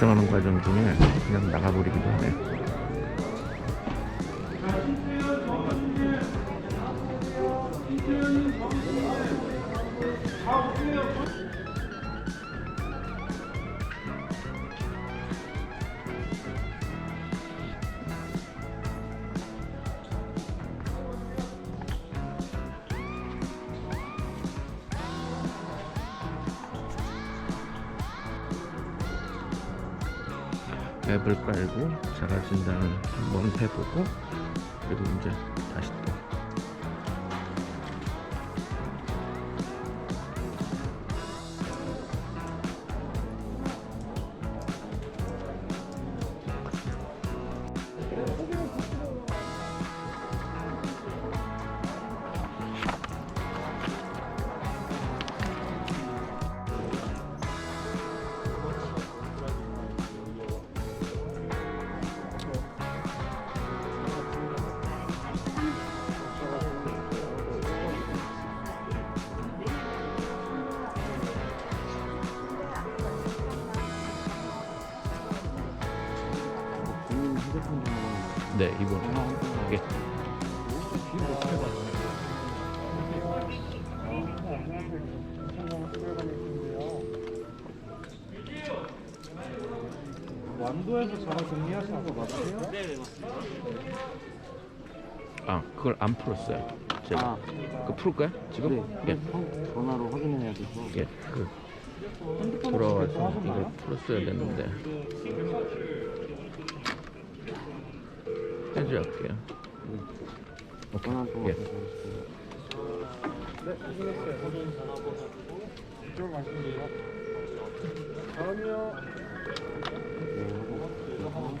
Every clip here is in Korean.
결정하는 과정 중에 그냥 나가버리기도 하네. 앱을 깔고 자가 진단을 한번 해보고 그리고 이제 다시 또 네 이번 통. 예. 완도에서 전화 정리하시는 거 맞으세요? 네. 아 그걸 안 풀었어요 제가 아, 그 풀까요 지금? 네. 예. 형 전화로 확인해야 돼서. 예, 그 돌아와서 이걸 풀었어야 됐는데 한 통. 예. 네, 분?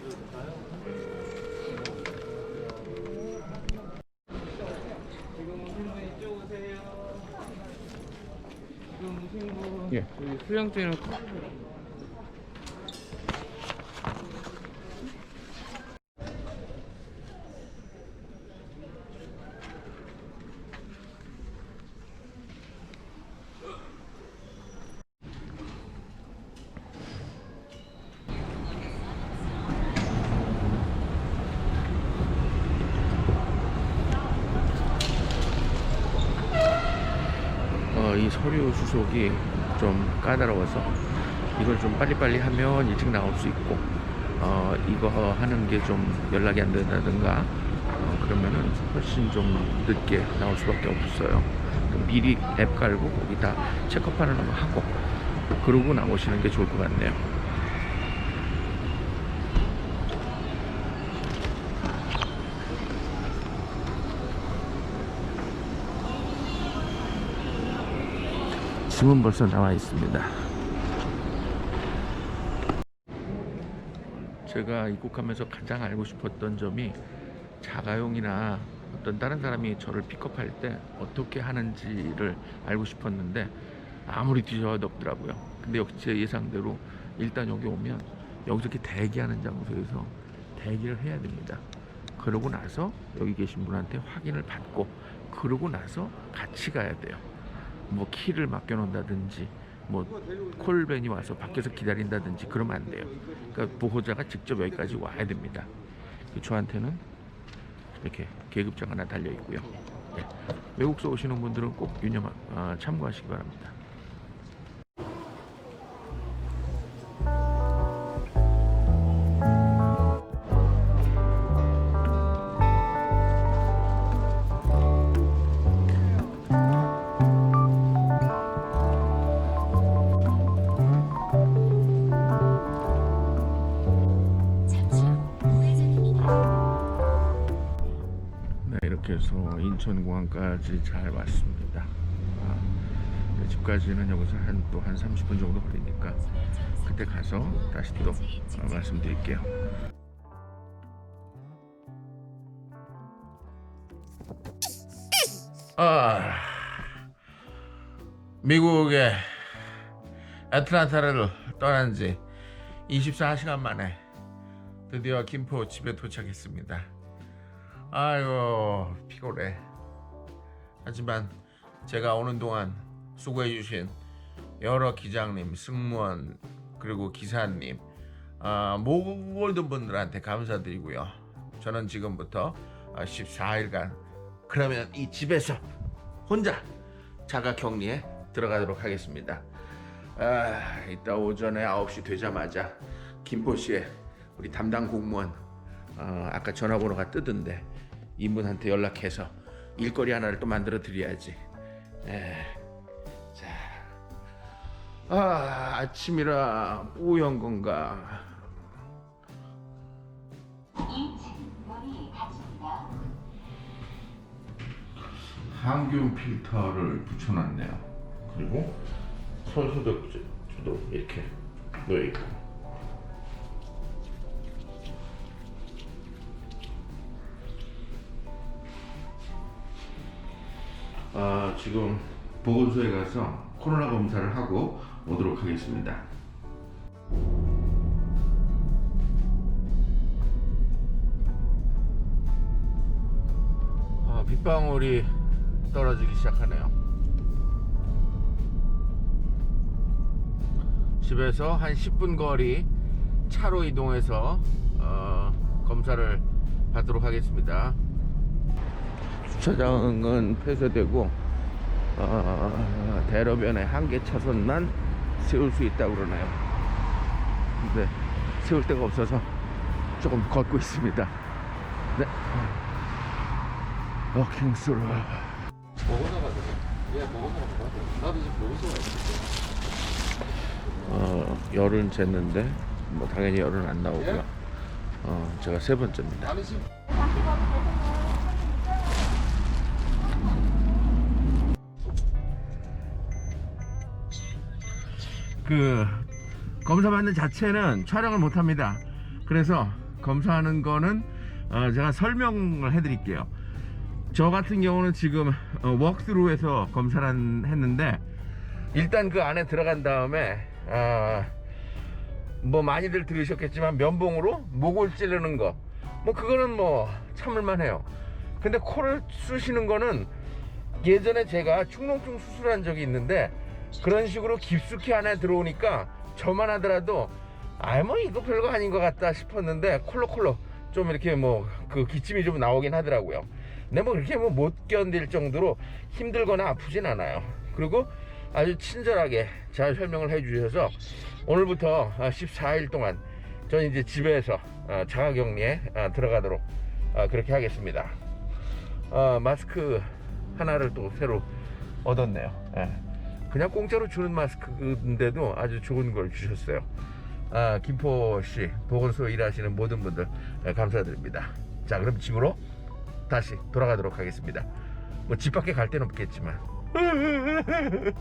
예. 여기 수령증이랑 어, 이 서류 수속이 좀 까다로워서 이걸 좀 빨리빨리 하면 일찍 나올 수 있고 어, 이거 하는 게 좀 연락이 안 된다든가 어, 그러면은 훨씬 좀 늦게 나올 수밖에 없어요. 미리 앱 깔고 거기다 체크업하는 거 하고 그러고 나오시는 게 좋을 것 같네요. 짐은 벌써 나와 있습니다. 제가 입국하면서 가장 알고 싶었던 점이 자가용이나 어떤 다른 사람이 저를 픽업할 때 어떻게 하는지를 알고 싶었는데 아무리 뒤져도 없더라고요. 근데 역시 제 예상대로 일단 여기 오면 여기서 이렇게 대기하는 장소에서 대기를 해야 됩니다. 그러고 나서 여기 계신 분한테 확인을 받고 그러고 나서 같이 가야 돼요. 뭐 키를 맡겨놓는다든지 뭐 콜벤이 와서 밖에서 기다린다든지 그러면 안 돼요. 그러니까 보호자가 직접 여기까지 와야 됩니다. 저한테는 이렇게 계급장 하나 달려 있고요. 예. 외국서 오시는 분들은 꼭 유념 아, 참고하시기 바랍니다. 해서 인천공항까지 잘 왔습니다. 아, 네, 집까지는 여기서 한 또 한 30분 정도 걸리니까 그때 가서 다시 또 어, 말씀드릴게요. 아, 미국의 애틀란타를 떠난 지 24시간 만에 드디어 김포 집에 도착했습니다. 아이고 피곤해. 하지만 제가 오는 동안 수고해 주신 여러 기장님, 승무원 그리고 기사님 어, 모든 분들한테 감사드리고요. 저는 지금부터 어, 14일간 그러면 이 집에서 혼자 자가 격리에 들어가도록 하겠습니다. 아, 이따 오전에 9시 되자마자 김포시에 우리 담당 공무원 어, 아까 전화번호가 뜨던데 이분한테 연락해서 일거리 하나를 또 만들어 드려야지. 에, 자, 아 아침이라 뿌연 건가? 항균 필터를 붙여놨네요. 그리고 손소독제도 이렇게 놓여 있고. 아, 지금 보건소에 가서 코로나 검사를 하고 오도록 하겠습니다. 아, 빗방울이 떨어지기 시작하네요. 집에서 한 10분 거리 차로 이동해서 어, 검사를 받도록 하겠습니다. 주차장은 폐쇄되고 어, 대로변에 한 개 차선만 세울 수 있다고 그러네요. 근데 세울 데가 없어서 조금 걷고 있습니다. 네. 워킹 스루. 어, 열은 쟀는데 뭐 당연히 열은 안 나오고요. 어, 제가 세 번째입니다. 그 검사 받는 자체는 촬영을 못 합니다. 그래서 검사하는 거는 어, 제가 설명을 해드릴게요. 저 같은 경우는 지금 어, 워크스루에서 검사를 한- 했는데 일단 그 안에 들어간 다음에 아, 뭐 많이들 들으셨겠지만 면봉으로 목을 찌르는 거 뭐 그거는 뭐 참을만 해요. 근데 코를 쑤시는 거는 예전에 제가 축농증 수술한 적이 있는데 그런 식으로 깊숙이 안에 들어오니까 저만 하더라도 아 뭐 이거 별거 아닌 것 같다 싶었는데 콜록콜록 좀 이렇게 뭐 그 기침이 좀 나오긴 하더라고요. 근데 뭐 그렇게 뭐 못 견딜 정도로 힘들거나 아프진 않아요. 그리고 아주 친절하게 잘 설명을 해주셔서 오늘부터 14일 동안 저는 이제 집에서 어, 자가격리에 어, 들어가도록 어, 그렇게 하겠습니다. 어, 마스크 하나를 또 새로 얻었네요. 예. 그냥 공짜로 주는 마스크인데도 아주 좋은 걸 주셨어요. 아, 김포시 보건소 일하시는 모든 분들 예, 감사드립니다. 자, 그럼 집으로 다시 돌아가도록 하겠습니다. 뭐 집 밖에 갈 데는 없겠지만.